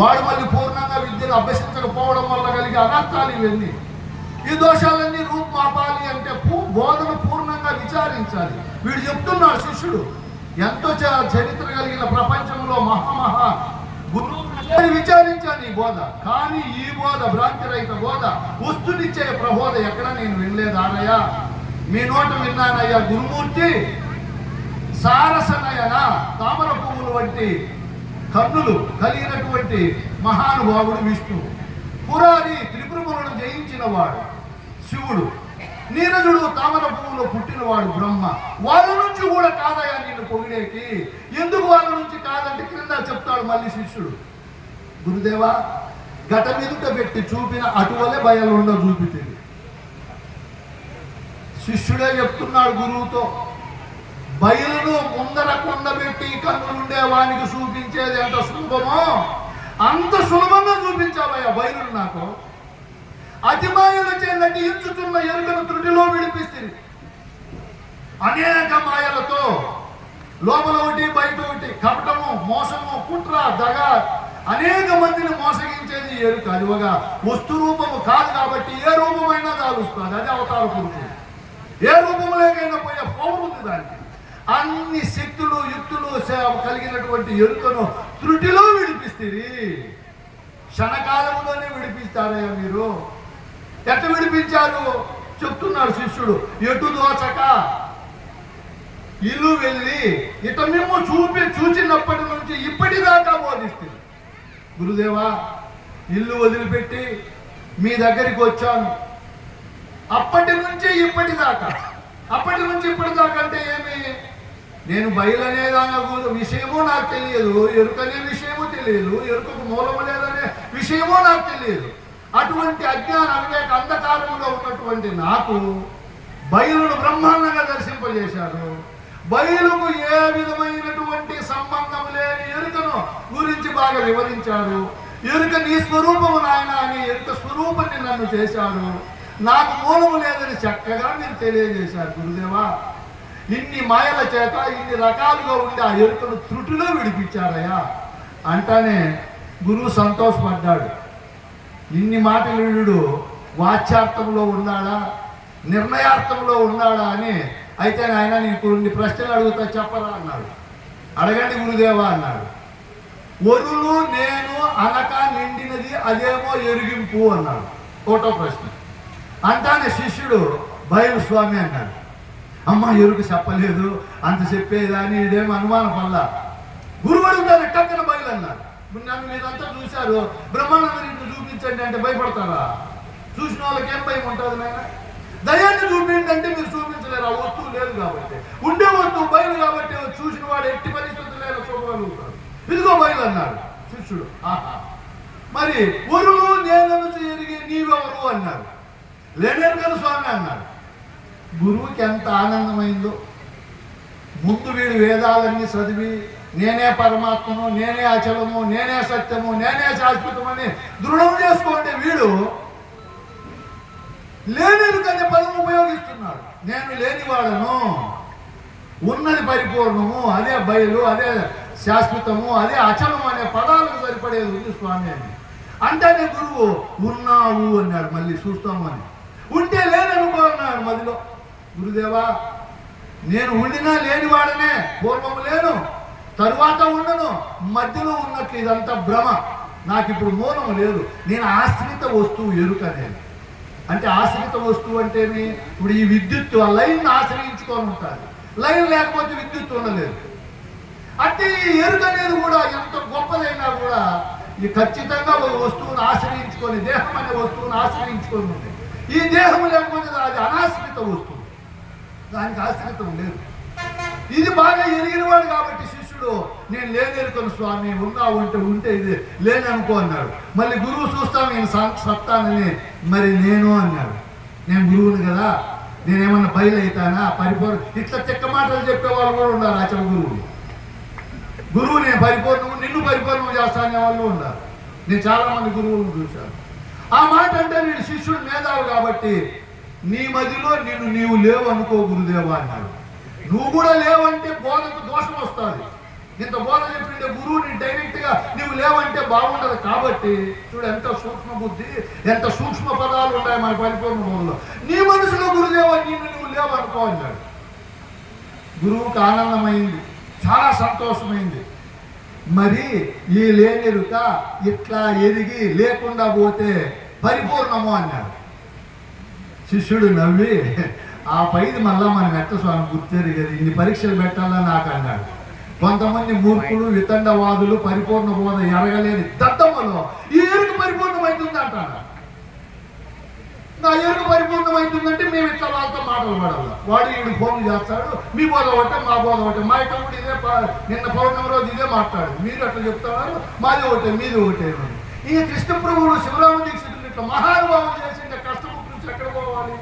వాడు మళ్ళీ పూర్ణంగా విద్యను అభ్యసించకపోవడం వల్ల కలిగే అనర్థాలు ఇవన్నీ. ఈ దోషాలన్నీ రూపుమాపాలి అంటే బోధన పూర్ణంగా విచారించాలి. వీడు చెప్తున్నాడు శిష్యుడు ఎంతో చ- చరిత్ర కలిగిన ప్రపంచంలో మహామహా గురువు విచారించాను ఈ బోధ. కానీ ఈ బోధ భ్రాంతి రహిత బోధ. వస్తునిచ్చే ప్రబోధ ఎక్కడ నేను వినలేదానయ్యా మీ నోట విన్నానయ్యా గురుమూర్తి. సారసనయన తామర పువ్వులు వంటి కన్నులు కలిగినటువంటి మహానుభావుడు విష్ణువు పురాణి త్రిపురములను జయించినవాడు శివుడు. నీరజుడు తామర పువ్వులో పుట్టినవాడు బ్రహ్మ. వాళ్ళ నుంచి కూడా కాదయా నిన్ను పొగిడేకి. ఎందుకు వాళ్ళ నుంచి కాదంటే క్రింద చెప్తాడు మళ్ళీ శిష్యుడు. గురుదేవా గట మీదుట పెట్టి చూపిన అటువలే భయాలు ఉండవు చూపితే శిష్యుడే చెప్తున్నాడు గురువుతో బయలును ముందర కొండబెట్టి కన్నులుండే వానికి చూపించేది ఎంత సులభమో? అంత సులభంగా చూపించావయ్యా బయలును నాకు. అతి మాయలు చేయండి ఇంచుతున్న ఎరుకను త్రుటిలో విడిపిస్తుంది. అనేక మాయలతో లోపల ఒకటి బయట ఒకటి కపటము మోసము కుట్ర దగ అనేక మందిని మోసగించేది ఎరుక. అదివగా వస్తు రూపము కాదు కాబట్టి ఏ రూపమైనా కాలుస్తుంది అదే అవతార పురుషుడు. ఏ రూపంలోకైనా పోయే పవర్ ఉంది దానికి. అన్ని శక్తులు యుక్తులు కలిగినటువంటి ఎరుకను త్రుటిలో విడిపిస్తుంది క్షణకాలంలోనే విడిపిస్తారయ్యా మీరు. ఎట్ట విడిపించారు? చెప్తున్నాడు శిష్యుడు. ఎటు దోచక? ఇల్లు వెళ్ళి ఇట మేము చూపి చూచినప్పటి నుంచి ఇప్పటిదాకా బోధిస్తుంది. గురుదేవా ఇల్లు వదిలిపెట్టి మీ దగ్గరికి వచ్చాను. అప్పటి నుంచి ఇప్పటిదాకా. అప్పటి నుంచి ఇప్పటిదాకా అంటే ఏమి? నేను బయలనే దాని గు- విషయమో నాకు తెలియదు. ఎరుకనే విషయమో తెలియదు. ఎరుకకు మూలము లేదనే విషయమో నాకు తెలియదు. అటువంటి అజ్ఞాన అవివేక అంధకారంలో ఉన్నటువంటి నాకు బయలును బ్రహ్మాండంగా దర్శింపజేశారు బయలుకు ఏ విధమైనటువంటి సంబంధం లేని ఎరుకను గురించి బాగా వివరించాడు. ఎరుక నీ స్వరూపము నాయన అని ఎరుక స్వరూపాన్ని నన్ను చేశాడు. నాకు మూలము లేదని చక్కగా మీరు తెలియజేశారు గురుదేవా. ఇన్ని మాయల చేత ఇన్ని రకాలుగా ఉండి ఆ ఎరుకను త్రుటిలో విడిపించారయ్యా. అంటానే గురువు సంతోషపడ్డాడు. ఇన్ని మాటలు వీడు వాచ్యార్థంలో ఉన్నాడా? నిర్ణయార్థంలో ఉన్నాడా అని అయితే ఆయన నీకు కొన్ని ప్రశ్నలు అడుగుతా చెప్పరా అన్నాడు. అడగండి గురుదేవా అన్నాడు. ఒరులు నేను అనక నిండినది అదేమో ఎరిగింపు అన్నాడు. ఒకటో ప్రశ్న. అంటానే శిష్యుడు బయలు స్వామి అన్నాడు. అమ్మ ఎరుకు చెప్పలేదు? అంత చెప్పేదాని ఇదేమో అనుమానం వల్ల? గురువు అడుగుతాను టక్కన బయలు అన్నారు నన్ను మీరంతా చూశారు. బ్రహ్మాండం ఇంటి చూపించండి అంటే భయపడతారా? చూసిన వాళ్ళకి ఏం భయం ఉంటుంది నాయన? దయాన్ని చూపించండి అంటే మీరు చూపించలేరు. ఆ వస్తువు లేదు కాబట్టి. ఉండే వస్తువు బయలు కాబట్టి చూసిన వాడు ఎట్టి పరిస్థితుల్లో చూడగలుగుతారు ఇదిగో బయలు అన్నాడు శిష్యుడు. ఆహా. మరి ఒరువు నేను ఎరిగి నీవెవరు అన్నారు లేనేరు కదా స్వామి అన్నారు గురువుకి ఎంత ఆనందమైందో. ముందు వీడు వేదాలన్నీ చదివి నేనే పరమాత్మను నేనే అచలము నేనే సత్యము నేనే శాశ్వతమని దృఢం చేసుకోండి వీడు లేనిది కనే పదం ఉపయోగిస్తున్నాడు. నేను లేనివాడను. ఉన్నది పరిపూర్ణము అదే బయలు అదే శాశ్వతము అదే అచలము అనే పదాలకు సరిపడేది ఉంది స్వామి అని. అంటేనే గురువు ఉన్నావు అన్నాడు మళ్ళీ చూస్తాము అని. ఉంటే లేననుకో అన్నాడు మదిలో గురుదేవా నేను ఉండినా లేనివాడనే పూర్వము లేను తరువాత ఉండను మధ్యలో ఉన్నట్లు ఇదంతా భ్రమ. నాకు ఇప్పుడు మూలం లేదు. నేను ఆశ్రిత వస్తువు ఎరుక నేను. అంటే ఆశ్రిత వస్తువు అంటేమి? ఇప్పుడు ఈ విద్యుత్ ఆ లైన్ ఆశ్రయించుకొని ఉంటుంది లైన్ లేకపోతే విద్యుత్ ఉండలేదు. అంటే ఈ ఎరుక అనేది కూడా ఎంత గొప్పదైనా కూడా ఈ ఖచ్చితంగా ఒక వస్తువును ఆశ్రయించుకొని దేహం అనే వస్తువును ఆశ్రయించుకొని ఉంది ఈ దేహం లేకపోతే అది అనాశ్రిత వస్తువు. దానికి ఆశ్రితం లేదు. ఇది బాగా ఎరిగినవాడు కాబట్టి శిష్యుడు నేను లేనెరుకను స్వామి ఉన్నా ఉంటే ఉంటే ఇది లేని అనుకో అన్నాడు. మళ్ళీ గురువు చూస్తాను నేను సత్తానని మరి నేను అన్నాడు. నేను గురువుని కదా నేనేమన్నా బయలుతానా పరిపూర్ణ ఇట్లా చెక్క మాటలు చెప్పే వాళ్ళు కూడా ఉన్నారు ఆచరణ గురువు గురువు నేను పరిపూర్ణము నిన్ను పరిపూర్ణం చేస్తానే వాళ్ళు ఉన్నారు. నేను చాలా మంది గురువులను చూశాను. ఆ మాట అంటే నేను శిష్యుడు మేధావు కాబట్టి నీ మదిలో నేను నీవు లేవు అనుకో గురుదేవా అన్నాడు. నువ్వు కూడా లేవంటే బోధకు దోషం వస్తుంది. ఇంత బోధ చెప్పిండే గురువుని డైరెక్ట్గా నువ్వు లేవంటే బాగుండదు కాబట్టి చూడు ఎంత సూక్ష్మ బుద్ధి ఎంత సూక్ష్మ పదాలు ఉన్నాయి మన పరిపూర్ణ బోధలో. నీ మనసులో గురుదేవా నిన్ను నువ్వు లేవనుకో అన్నాడు. గురువుకు ఆనందమైంది చాలా సంతోషమైంది. మరి ఈ లేనిరుక ఇట్లా ఎదిగి లేకుండా పోతే పరిపూర్ణము అన్నాడు. శిష్యుడు నవ్వి ఆ పైది మళ్ళా మనం ఎట్ట స్వామి గుర్తేరు కదా ఇన్ని పరీక్షలు పెట్టాలని నాకు అన్నాడు. కొంతమంది మూర్ఖులు వితండవాదులు పరిపూర్ణ బోధ ఎరగలేని దత్తమ్మలో ఈ ఎరుక పరిపూర్ణమైంది అంటాడు. నా ఎరుక పరిపూర్ణమవుతుందంటే మేము ఇట్లా వాళ్ళతో మాటలు పడాలి వాడు ఈడు ఫోన్ చేస్తాడు మీ బోధ ఒకటే మా బోధ ఒకటే. మా తమ్ముడు కూడా ఇదే నిన్న పౌర్ణమి రోజు ఇదే మాట్లాడు. మీరు అట్లా చెప్తున్నారు మాది ఒకటే మీది ఒకటే అని. ఈ కృష్ణ ప్రభువులు శివరామ దీక్షితులు ఇట్లా మహానుభావం చేసింటే ఎక్కడ పోవాలి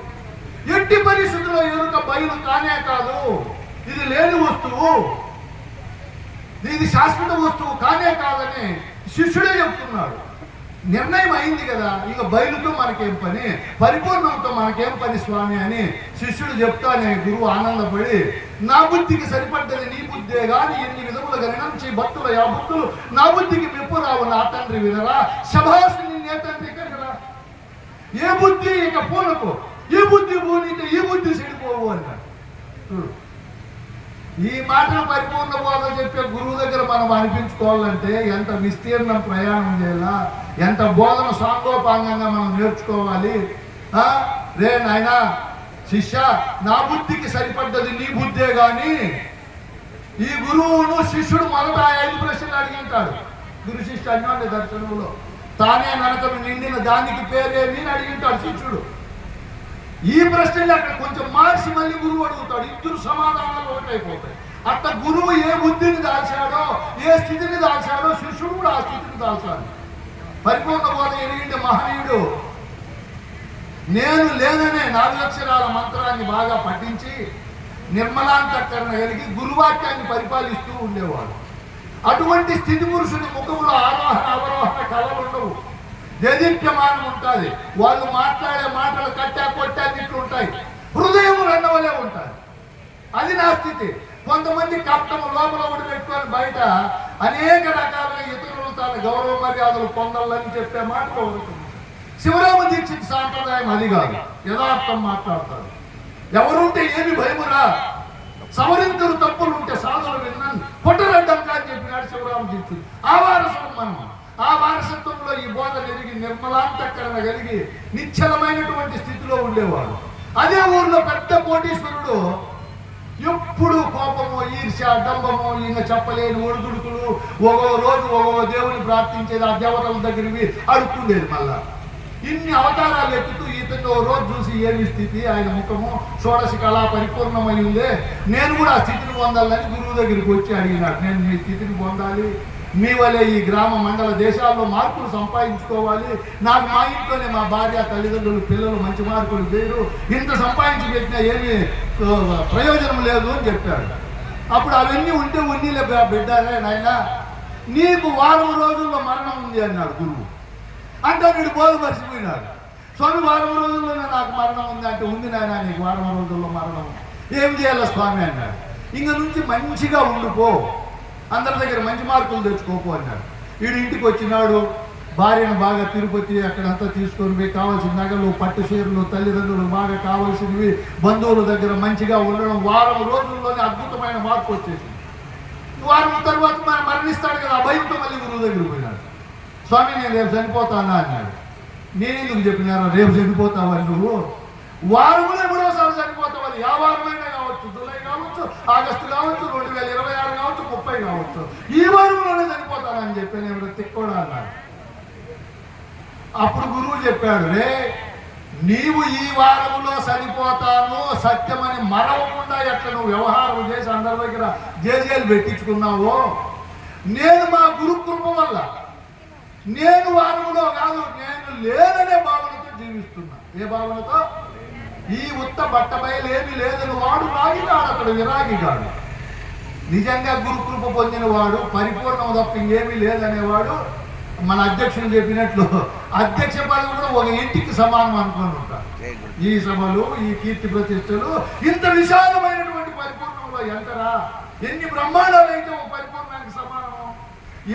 ఎట్టి పరిస్థితుల్లో ఎరుక బయలు కానే కాదు. ఇది లేని వస్తువు. ఇది శాశ్వత వస్తువు కానే కాదని శిష్యుడే చెప్తున్నాడు. నిర్ణయం అయింది కదా ఇక బయలుతో మనకేం పని? పరిపూర్ణంతో మనకేం పని స్వామి అని శిష్యుడు చెప్తానే గురువు ఆనందపడి నా బుద్ధికి సరిపడ్డది నీ బుద్ధే గాని ఎన్ని విధములు వినంచి భక్తుల యా భక్తులు నా బుద్ధికి మెప్పు రావు నా తండ్రి వినరా? శభాష్ నిన్నే తండ్రి ఏ బుద్ధి ఇక పూలకు ఈ బుద్ధి పూనితే ఈ బుద్ధి చెడిపోవు అన్నాడు ఈ మాటలు పరిపూర్ణ బోధ చెప్పే గురువు దగ్గర మనం అనిపించుకోవాలంటే ఎంత విస్తీర్ణం ప్రయాణం చేయాలా? ఎంత బోధన సాంగోపాంగంగా మనం నేర్చుకోవాలి? ఆ? రే నాయన శిష్య నా బుద్ధికి సరిపడ్డది నీ బుద్ధే గాని ఈ గురువును శిష్యుడు మొదట ఐదు ప్రశ్నలు అడిగింటాడు గురు శిష్య అన్యోన్య దర్శనంలో. తానే నడకను నిండిన దానికి పేరేమి అని అడిగింటాడు శిష్యుడు. ఈ ప్రశ్నలు అక్కడ కొంచెం మార్చి మళ్ళీ గురువు అడుగుతాడు. ఇద్దరు సమాధానాలు ఒకటైపోతాయి. అట్ట గురువు ఏ బుద్ధిని దాల్చాడో ఏ స్థితిని దాల్చాడో శిష్యుడు కూడా ఆ స్థితిని దాల్చాడు పరిపూర్ణ బోధ ఎరిగిండే మహనీయుడు నేను లేననే నాలుగక్షరాల మంత్రాన్ని బాగా పఠించి నిర్మలాంతకరణ కలిగి గురువాక్యాన్ని పరిపాలిస్తూ ఉండేవాడు. అటువంటి స్థితి పురుషుని ముఖంలో ఆరోహణ అవరోహణ కళలు ఉండవు. దేదీప్యమానం ఉంటుంది. వాళ్ళు మాట్లాడే మాటలు కట్టా కొట్టా తిట్లు ఉంటాయి. హృదయం రెండవలే ఉంటాయి అది నా స్థితి. కొంతమంది కప్పము లోపల ఒకటి పెట్టుకొని బయట అనేక రకాలుగా ఇతరులు తన గౌరవ మర్యాదలు పొందాలని చెప్పే మాట ఒకటి శివరామ దీక్షిత్ సాంప్రదాయం అది కాదు. యథార్థం మాట్లాడతారు. ఎవరుంటే ఏమి భయమురా? సవరింతులు తప్పులు ఉంటే విన్నాను. పుట్టరడ్డంగా కాని చెప్పినాడు శివరామ దీక్షిత్ ఆ వారసులు మనం ఆ వారసత్వంలో ఈ బోధ ఎరిగి నిర్మలాంతకరణ కలిగి నిశ్చలమైనటువంటి స్థితిలో ఉండేవాడు. అదే ఊర్లో పెద్ద కోటీశ్వరుడు ఎప్పుడు కోపమో ఈర్ష డంబము ఈయన చెప్పలేని ఒడిదుడుకులు ఒక్కో రోజు ఒక్కో దేవుని ప్రార్థించేది ఆ దేవతల దగ్గరికి అడుక్కుండేది మళ్ళా. ఇన్ని అవతారాలు ఎత్తుతూ ఈతను ఓ రోజు చూసి ఏమి స్థితి? ఆయన ముఖము షోడశ కళా పరిపూర్ణమై ఉందే. నేను కూడా ఆ స్థితిని పొందాలని గురువు దగ్గరికి వచ్చి అడిగినాడు. నేను మీ స్థితిని పొందాలి. మీ వలె ఈ గ్రామ మండల దేశాల్లో మార్పులు సంపాదించుకోవాలి. నాకు మా ఇంట్లోనే మా భార్య తల్లిదండ్రులు పిల్లలు మంచి మార్కులు లేరు ఇంత సంపాదించి పెట్టినా ఏమి ప్రయోజనం లేదు అని చెప్పాడు. అప్పుడు అవన్నీ ఉంటే ఉన్నీలే బిడ్డారే నాయన. నీకు వారం రోజుల్లో మరణం ఉంది అన్నాడు గురువు. అంటే వీడు బోధపరిచిపోయినాడు. స్వామి వారం రోజుల్లోనే నాకు మరణం ఉంది అంటే ఉంది నాయన నీకు వారం రోజుల్లో మరణం ఏం చేయాలి స్వామి అన్నాడు. ఇంక నుంచి మంచిగా ఉండిపో అందరి దగ్గర మంచి మార్కులు తెచ్చుకోపో అన్నాడు. వీడు ఇంటికి వచ్చినాడు భార్యను బాగా తిరుపతి అక్కడంతా తీసుకొని పోయి కావాల్సిన నగలు పట్టు చీరలు తల్లిదండ్రులు బాగా కావాల్సినవి బంధువుల దగ్గర మంచిగా ఉండడం వారం రోజుల్లోనే అద్భుతమైన మార్పు వచ్చేసింది. వారం తర్వాత మనం మరణిస్తాడు కదా భయంతో మళ్ళీ గురువు దగ్గరికి పోయినాడు. స్వామి నేను రేపు చనిపోతానా అన్నాడు. నేను ఎందుకు చెప్పినారా? రేపు చనిపోతావని నువ్వు? వారములో మూడోసారి చనిపోతావని ఆ వారమైనా కావచ్చు జూలై కావచ్చు ఆగస్టు కావచ్చు రెండు వేల ఇరవై ఆరు కావచ్చు ముప్పై కావచ్చు. ఈ వారంలోనే చనిపోతానని చెప్పి నేను తిక్కోడా అన్నాడు. అప్పుడు గురువు చెప్పాడు రే నీవు ఈ వారంలో చనిపోతాను సత్యమని మరవకుండా ఎట్లా నువ్వు వ్యవహారం చేసి అందరి దగ్గర జేజేలు పెట్టించుకున్నావో? నేను మా గురు కృప వల్ల నేను వారములో కాదు నేను లేదనే భావనతో జీవిస్తున్నా. ఏ భావనతో? ఈ ఉత్త బట్ట లేదని వాడు రాగిగాడు అక్కడ విరాగిగాడు. నిజంగా గురుకృప పొందిన వాడు పరిపూర్ణం తప్ప ఇంకేమీ లేదనేవాడు మన అధ్యక్షుడు చెప్పినట్లు అధ్యక్ష పదవి కూడా ఒక ఇంటికి సమానం అనుకుని ఉంటారు ఈ సభలు ఈ కీర్తి ప్రతిష్టలు ఇంత విశాలమైనటువంటి పరిపూర్ణంలో ఎంతరా? ఎన్ని బ్రహ్మాండాలు అయితే ఒక పరిపూర్ణ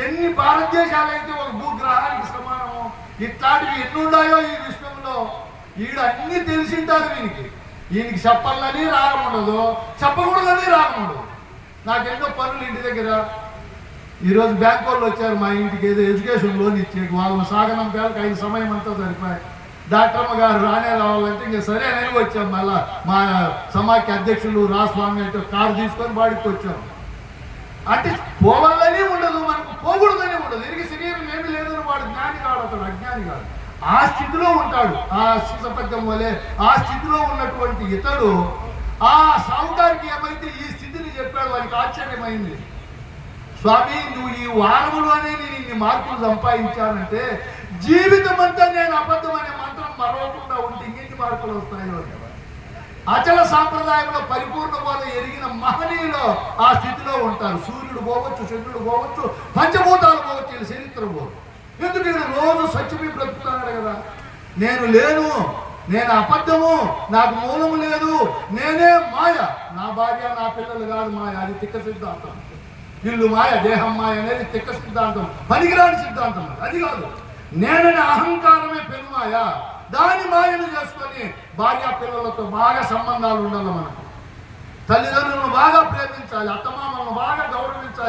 ఎన్ని భారతదేశాలైతే ఒక భూగ్రహానికి సమానము ఇట్లాంటివి ఎన్ని ఉన్నాయో ఈ విశ్వంలో? ఈడు అన్ని తెలిసింటారు వీనికి. ఈయనకి చెప్పాలని రాకముండదు చెప్పకూడదని రాకముండదు నాకెన్నో పనులు ఇంటి దగ్గర. ఈరోజు బ్యాంక్ వాళ్ళు వచ్చారు మా ఇంటికి ఏదో ఎడ్యుకేషన్ లోన్ ఇచ్చేది వాళ్ళని పేరుకు ఐదు సమయం అంతా సరిపోయి డాక్టర్ అమ్మ గారు రానే రావాలంటే ఇంకా సరే అని వచ్చాం మళ్ళా. మా సమాఖ్య అధ్యక్షులు రాస్వామి అంటే కారు తీసుకొని బాడికి వచ్చాము అంటే పోవాలని ఉండదు మనకు పోకూడదని ఉండదు. ఇరిగి శరీరం ఏమి లేదని వాడు జ్ఞాని కాడు అతడు అజ్ఞాని కాదు ఆ స్థితిలో ఉంటాడు. ఆ శిశపద్యం వలె ఆ స్థితిలో ఉన్నటువంటి ఇతడు ఆ సావుకారికి ఏమైతే ఈ స్థితిని చెప్పాడు వానికి ఆశ్చర్యమైంది. స్వామి నువ్వు ఈ వారములోనే నేను ఇన్ని మార్కులు సంపాదించానంటే జీవితం అంతా నేను అబద్ధం అనే మంత్రం మరవకుండా ఉంటే ఇంకెన్ని మార్కులు వస్తాయో అచల సాంప్రదాయంలో పరిపూర్ణ ఎరిగిన మహనీయులు ఆ స్థితిలో ఉంటారు. సూర్యుడు పోవచ్చు చంద్రుడు పోవచ్చు పంచభూతాలు పోవచ్చు వీళ్ళ చరిత్ర పోదు. ఎందుకు నేను రోజు సత్యమే బ్రతుకుతున్నాడు కదా? నేను లేను నేను అబద్ధము నాకు మూలము లేదు నేనే మాయ. నా భార్య నా పిల్లలు కాదు మాయ అది తిక్క సిద్ధాంతం. ఇల్లు మాయ దేహం మాయ అనేది తిక్క సిద్ధాంతం పనికిరాని సిద్ధాంతం. అది. కాదు. నేనని అహంకారమే పెనుమాయ దాని మాయను చేసుకొని భార్య పిల్లలతో బాగా సంబంధాలు ఉండాలి మనకు. తల్లిదండ్రులను బాగా ప్రేమించాలి అత్తమామలను బాగా గౌరవించాలి.